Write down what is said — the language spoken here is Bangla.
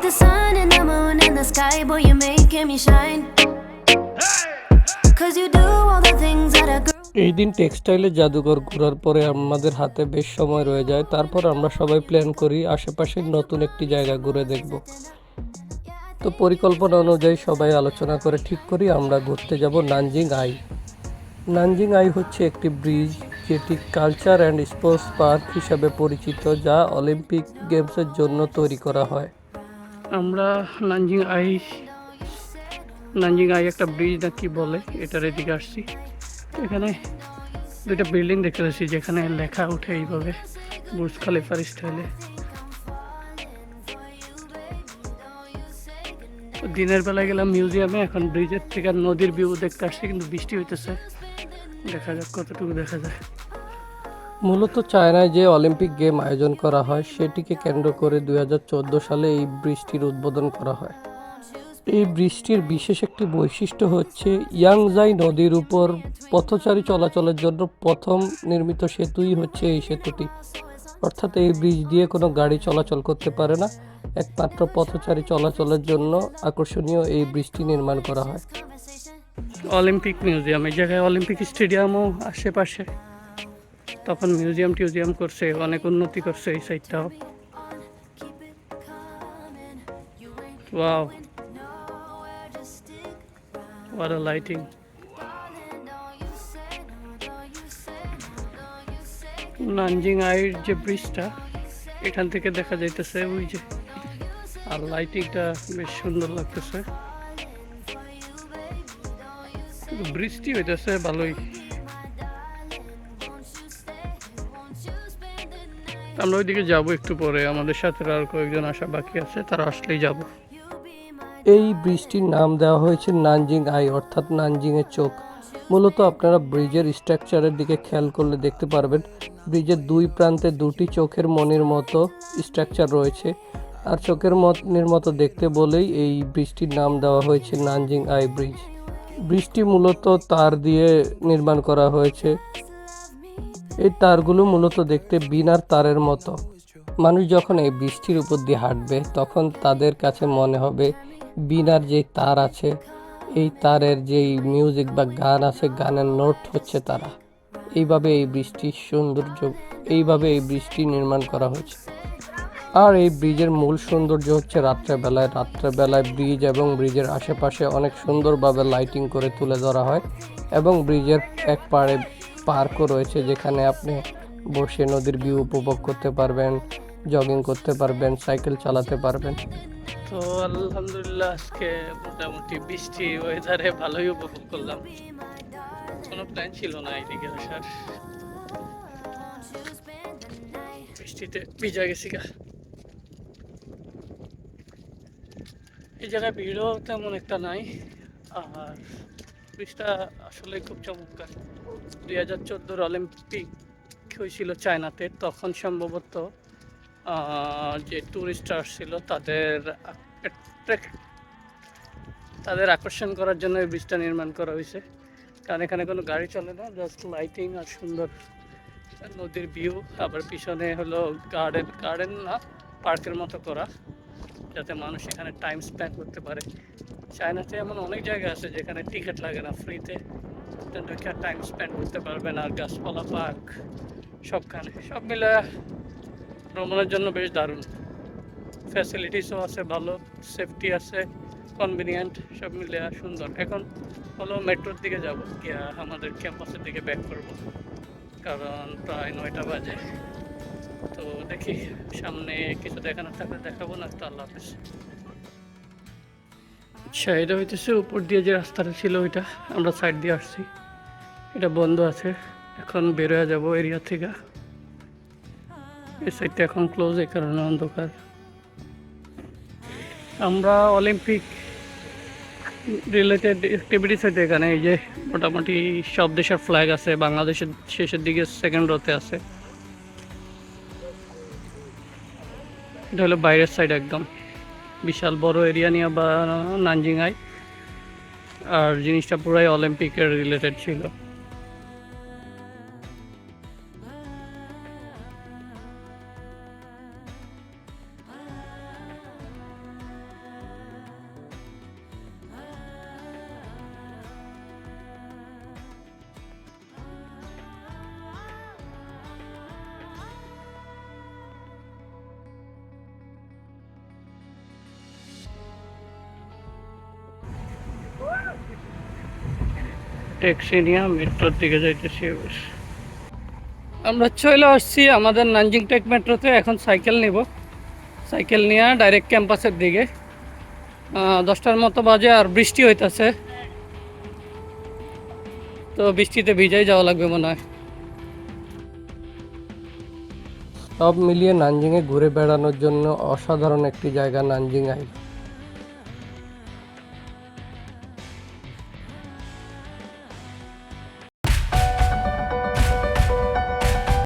the sun and the moon and the sky, boy, you're making me shine. Cause you do all the things that a girl. এই দিন টেক্সটাইলের জাদুঘর ঘোরার পরে আমাদের হাতে বেশ সময় রয়ে যায় তারপর আমরা সবাই প্ল্যান করি আশেপাশের নতুন একটি জায়গা ঘুরে দেখব তো পরিকল্পনা অনুযায়ী সবাই আলোচনা করে ঠিক করি, আমরা ঘুরতে যাব নানজিং আই। নানজিং আই হচ্ছে একটি ব্রিজ যেটি কালচার অ্যান্ড স্পোর্টস পার্ক হিসাবে পরিচিত, যা অলিম্পিক গেমসের জন্য তৈরি করা হয়। আমরা নানজিং আই নানজিং আই একটা ব্রিজ না কি বলে, এটার এদিকে আসছি। এখানে দুইটা বিল্ডিং দেখতে পাচ্ছি যেখানে লেখা উঠে এইভাবে, বুর্জ খালিফার স্টাইলে। দিনের বেলায় গেলাম মিউজিয়ামে, এখন ব্রিজের থেকে নদীর ভিউ দেখতে আসছি, কিন্তু বৃষ্টি হইতেছে। দেখা যাক কতটুকু দেখা যায়। মূলত চায়নায় যে অলিম্পিক গেম আয়োজন করা হয়, সেটিকে কেন্দ্র করে দুই হাজার চোদ্দ সালে এই ব্রিজটির উদ্বোধন করা হয়। এই বৃষ্টির বিশেষ একটি বৈশিষ্ট্য হচ্ছে, ইয়াংজাই নদীর উপর পথচারী চলাচলের জন্য প্রথম নির্মিত সেতুই হচ্ছে এই সেতুটি। অর্থাৎ এই ব্রিজ দিয়ে কোনো গাড়ি চলাচল করতে পারে না। একমাত্র পথচারী চলাচলের জন্য আকর্ষণীয় এই ব্রিজটি নির্মাণ করা হয়। অলিম্পিক মিউজিয়াম এই জায়গায় অলিম্পিক স্টেডিয়ামও আশেপাশে। তখন মিউজিয়াম টিউজিয়াম করছে, অনেক উন্নতি করছে এই সাইডটাও ওয়াও What lighting. নানজিং আইর যে ব্রিজটা এখান থেকে দেখা যাইতেছে ওই যে, আর লাইটিংটা বেশ সুন্দর লাগতেছে। বৃষ্টি হইতেছে ভালোই। আমরা ওইদিকে যাব একটু পরে, আমাদের সাথে আর কয়েকজন আসা বাকি আছে, তারা আসলেই যাব। এই ব্রিজটির নাম দেওয়া হয়েছে নানজিং আই অর্থাৎ নানজিংয়ের চোখ। মূলত আপনারা ব্রিজের স্ট্রাকচারের দিকে খেয়াল করলে দেখতে পারবেন, ব্রিজের দুই প্রান্তে দুটি চোখের মনির মতো স্ট্রাকচার রয়েছে। আর চোখের মনির মতো দেখতে বলেই এই ব্রিজটির নাম দেওয়া হয়েছে নানজিং আই ব্রিজ। ব্রিজটি মূলত তার দিয়ে নির্মাণ করা হয়েছে। এই তারগুলো মূলত দেখতে বিনার তারের মতো। মানুষ যখন এই বৃষ্টির উপর দিয়ে হাঁটবে, তখন তাদের কাছে মনে হবে বিনার যে তার আছে এই তারের যেই মিউজিক বা গান আছে, গানের নোট হচ্ছে তারা। এইভাবে এই বৃষ্টির সৌন্দর্য, এইভাবে এই বৃষ্টি নির্মাণ করা হয়েছে। আর এই ব্রিজের মূল সৌন্দর্য হচ্ছে রাত্রেবেলায়। রাত্রেবেলায় ব্রিজ এবং ব্রিজের আশেপাশে অনেক সুন্দরভাবে লাইটিং করে তুলে ধরা হয় এবং ব্রিজের এক পাড়ে পার্কও রয়েছে যেখানে আপনি বসে নদীর ভিউ উপভোগ করতে পারবেন জগিং করতে পারবেন সাইকেল চালাতে পারবেন। তো আলহামদুলিল্লাহ আজকে মোটামুটি বৃষ্টি ওয়েদারে ভালোই উপভোগ করলাম। কোনো প্ল্যান ছিল না এইদিকে আসার। বৃষ্টিতে ভিজা গেছি গা। এই জায়গায় ভিড়ও তেমন একটা নাই। আর বৃষ্টিটা আসলে খুব চমৎকার। দুই হাজার চোদ্দোর অলিম্পিক হয়েছিল চায়নাতে, তখন সম্ভবত যে টুরিস্ট আসছিল, তাদের তাদের আকর্ষণ করার জন্য এই ব্রিজটা নির্মাণ করা হয়েছে। কারণ এখানে কোনো গাড়ি চলে না জাস্ট লাইটিং আর সুন্দর নদীর ভিউ আবার পিছনে হলো গার্ডেন গার্ডেন না পার্কের মতো করা, যাতে মানুষ এখানে টাইম স্পেন্ড করতে পারে। চায়নাতে এমন অনেক জায়গা আছে যেখানে টিকিট লাগে না ফ্রিতে টাইম স্পেন্ড করতে পারবেন আর গাছপালা পার্ক সবখানে। সব মিলে ভ্রমণের জন্য বেশ দারুণ। ফ্যাসিলিটিসও আছে ভালো সেফটি আছে কনভিনিয়েন্ট সব মিলে সুন্দর। এখন হলো মেট্রোর দিকে যাব, গিয়া আমাদের ক্যাম্পাসের দিকে ব্যাক করব। কারণ প্রায় নয়টা বাজে। তো দেখি, সামনে কিছু দেখানোর থাকলে দেখাবো, না তো আল্লাহ হাফিজ। আচ্ছা এটা হইতেছে উপর দিয়ে যে রাস্তাটা ছিল ওইটা, আমরা সাইড দিয়ে আসছি। এটা বন্ধ আছে, এখন বেরোয়া যাব এরিয়া থেকে। এই সাইডটা এখন ক্লোজ এই কারণে অন্ধকার। আমরা অলিম্পিক রিলেটেড অ্যাক্টিভিটিস হইতে এখানে এই যে মোটামুটি সব দেশের ফ্ল্যাগ আছে, বাংলাদেশের শেষের দিকে সেকেন্ড রোতে আছে। এটা হলো বাইরের সাইড একদম। বিশাল বড় এরিয়া নিয়ে বা নানজিংআই আর জিনিসটা পুরাই অলিম্পিকের রিলেটেড ছিল। ট্যাক্সি নিয়ে মেট্রোর দিকে যাইতেছি এবার। আমরা চলে আসছি আমাদের নানজিং টেক মেট্রোতে এখন সাইকেল নিব। সাইকেল নিয়ে ডাইরেক্ট ক্যাম্পাসের দিকে। দশটার মতো বাজে আর বৃষ্টি হইতাছে। তো বৃষ্টিতে ভিজাই যাওয়া লাগবে মনে হয়। সব মিলিয়ে নানজিংয়ে ঘুরে বেড়ানোর জন্য অসাধারণ একটি জায়গা নানজিং আই